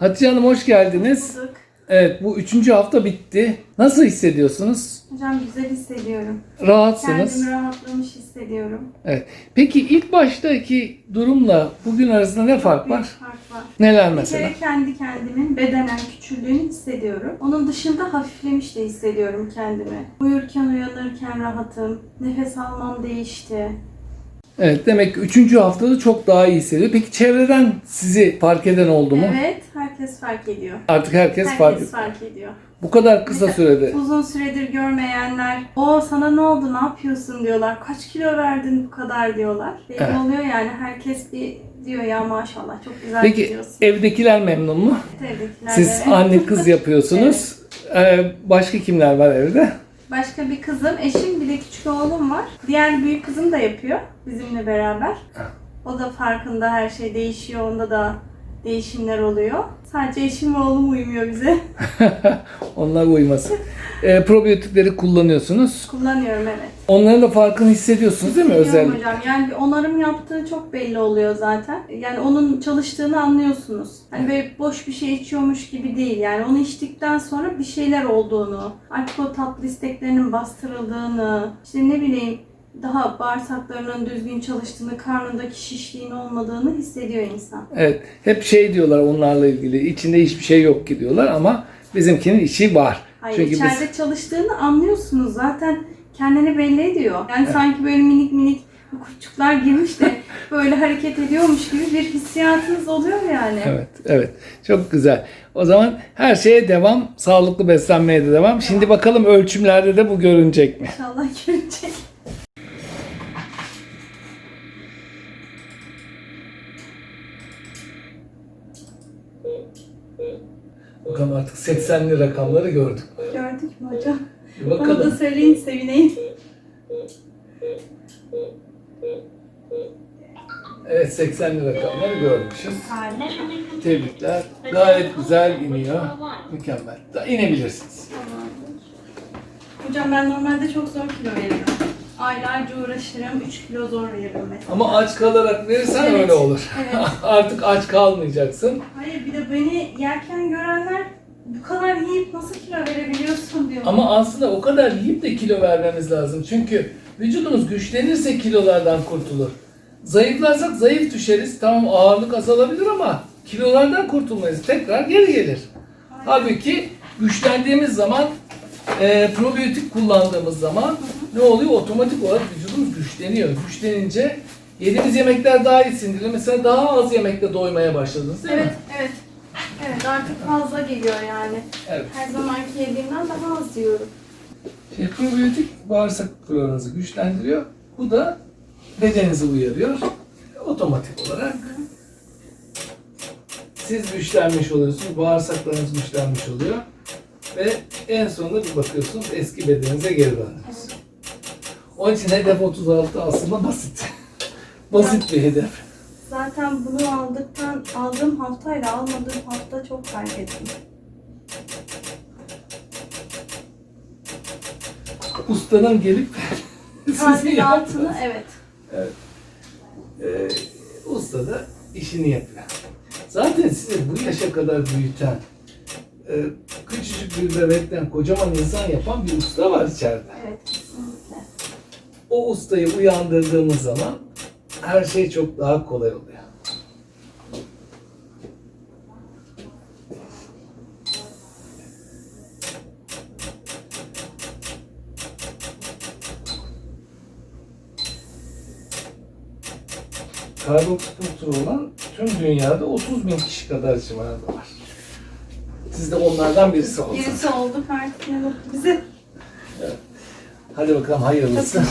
Hatice Hanım hoş geldiniz. Bulduk. Evet bu üçüncü hafta bitti. Nasıl hissediyorsunuz? Hocam güzel hissediyorum. Rahatsınız. Kendimi rahatlamış hissediyorum. Evet. Peki ilk baştaki durumla bugün arasında ne fark var? fark var. Neler Bir mesela? kere kendi kendimin bedenen küçüldüğünü hissediyorum. Onun dışında hafiflemiş de hissediyorum kendimi. Uyurken uyanırken rahatım. Nefes almam değişti. Evet demek ki üçüncü haftada çok daha iyi hissediyor. Peki çevreden sizi fark eden oldu mu? Evet, herkes fark ediyor. Artık herkes, Herkes fark ediyor. fark ediyor. Bu kadar kısa Mesela sürede. Uzun süredir görmeyenler, o sana ne oldu, ne yapıyorsun diyorlar. Kaç kilo verdin bu kadar diyorlar. Belli Evet. oluyor yani herkes bir diyor ya maşallah çok güzel Peki gidiyorsun. evdekiler memnun mu? Evdekiler Siz de- anne kız yapıyorsunuz. Ee, başka kimler var evde? Başka bir kızım, eşim bir de küçük oğlum var. Diğer büyük kızım da yapıyor bizimle beraber. O da farkında her şey değişiyor. Onda da değişimler oluyor. Sadece eşim ve oğlum uymuyor bize. Onlar uymasın. Ee, probiyotikleri kullanıyorsunuz. Kullanıyorum evet. Onların da farkını hissediyorsunuz değil mi Biliyorum özellikle? hocam. Yani bir onarım yaptığı çok belli oluyor zaten. Yani onun çalıştığını anlıyorsunuz. Hani böyle boş bir şey içiyormuş gibi değil. Yani onu içtikten sonra bir şeyler olduğunu, artık o tatlı isteklerinin bastırıldığını, işte ne bileyim daha bağırsaklarının düzgün çalıştığını, karnındaki şişliğin olmadığını hissediyor insan. Evet. Hep şey diyorlar onlarla ilgili. içinde hiçbir şey yok ki diyorlar ama bizimkinin içi var. Hayır, Çünkü biz içeride çalıştığını anlıyorsunuz. Zaten kendini belli ediyor. Yani sanki böyle minik minik kurtçuklar girmiş de böyle hareket ediyormuş gibi bir hissiyatınız oluyor yani. Evet, evet. Çok güzel. O zaman her şeye devam, sağlıklı beslenmeye de devam. Şimdi bakalım ölçümlerde de bu görünecek mi? İnşallah görecek. Bakalım artık 80'li rakamları gördük. Gördük mü hocam? Bir Bana da bakalım. söyleyin sevineyim. Evet 80'li rakamları görmüşüz. Tebrikler. Gayet güzel iniyor. Mükemmel. Da inebilirsiniz. Hocam ben normalde çok zor kilo veririm. Aylarca uğraşırım, 3 kilo zor veririm mesela. Ama aç kalarak verirsen Evet, öyle olur. evet. Artık aç kalmayacaksın. Hayır bir de beni yerken görenler bu kadar yiyip nasıl kilo verebiliyorsun diyor. Ama aslında o kadar yiyip de kilo vermemiz lazım. Çünkü vücudumuz güçlenirse kilolardan kurtulur. Zayıflarsak zayıf düşeriz. Tamam ağırlık azalabilir ama kilolardan kurtulmayız. Tekrar geri gelir. Halbuki güçlendiğimiz zaman e, probiyotik kullandığımız zaman ne oluyor? Otomatik olarak vücudumuz güçleniyor. Güçlenince yediğimiz yemekler daha iyi sindiriliyor. Mesela daha az yemekle doymaya başladınız değil Evet, mi? Artık fazla geliyor yani. Evet. Her zamanki yediğimden daha az yiyorum. Şey, probiyotik bağırsak floranızı güçlendiriyor. Bu da bedeninizi uyarıyor. Otomatik olarak siz güçlenmiş oluyorsunuz, bağırsaklarınız güçlenmiş oluyor. Ve en sonunda bir bakıyorsunuz eski bedeninize geri döndünüz. Onun için hedef 36 aslında basit. basit bir hedef. Zaten bunu aldıktan aldığım haftayla almadığım hafta çok fark ettim. Ustanın gelip sizin Kalbin altını yaptığınız- evet. Ee, usta da işini yapıyor. Zaten sizi bu yaşa kadar büyüten, e, küçücük bir bebekten kocaman insan yapan bir usta var içeride. Evet kesinlikle. O ustayı uyandırdığımız zaman her şey çok daha kolay oluyor. Karbonhidratı olan tüm dünyada 30 bin kişi kadar civarında var. Siz de onlardan birisi oldunuz. Birisi ne mutlu bize. Hadi bakalım hayırlısı.